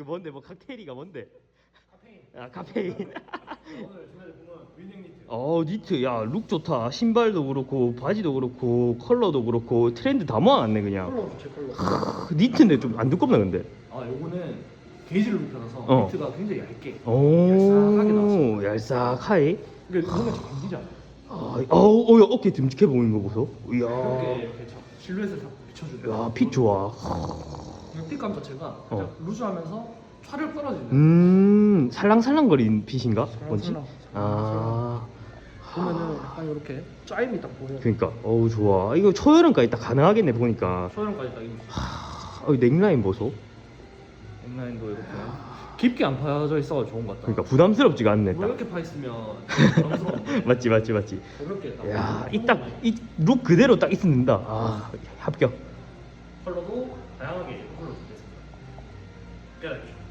그 뭔데 뭐 칵테일이가 뭔데? 카페인. 아 카페인. 오늘 주말에 보면 윈닝 니트. 어 니트 야 룩 좋다. 신발도 그렇고 바지도 그렇고 컬러도 그렇고 트렌드 다 모아놨네 그냥. 컬러 제 컬러. 크, 니트인데 좀 안 두껍나 근데? 아 요거는 게이지를 눕혀놔서 어. 니트가 굉장히 얇게. 오 얄싹하게 나왔어. 얄싹하이. 그러니까 이거는 좀 견디잖아. 아, 어우 어, 야, 어깨 듬직해 보이는 거 보소. 이렇게 이야. 이렇게 참 실루엣을 다 비춰주는. 야, 핏 좋아. 핏감 자체가 어. 그냥 루즈하면서 차를 떨어지는. 음, 살랑살랑거리는 핏인가? 뭔지? 살랑살랑. 아, 보면은 약간 이렇게 짜임이 딱 보여. 그러니까, 어우 좋아. 이거 초여름까지 딱 가능하겠네 보니까. 소형까지 딱 있어. 하, 어, 넥라인 보소. 넥라인도 이렇게 깊게 안 파져 있어가 좋은 것 같다. 그러니까 부담스럽지가 않네. 뭐 딱. 이렇게 파 있으면 부담스러운데 맞지, 맞지, 맞지. 이렇게 딱. 야, 이 딱 이 룩 그대로 딱 있으면 된다. 아, 합격. 컬러도 다양하게 컬러 준비했습니다. 깨알죠.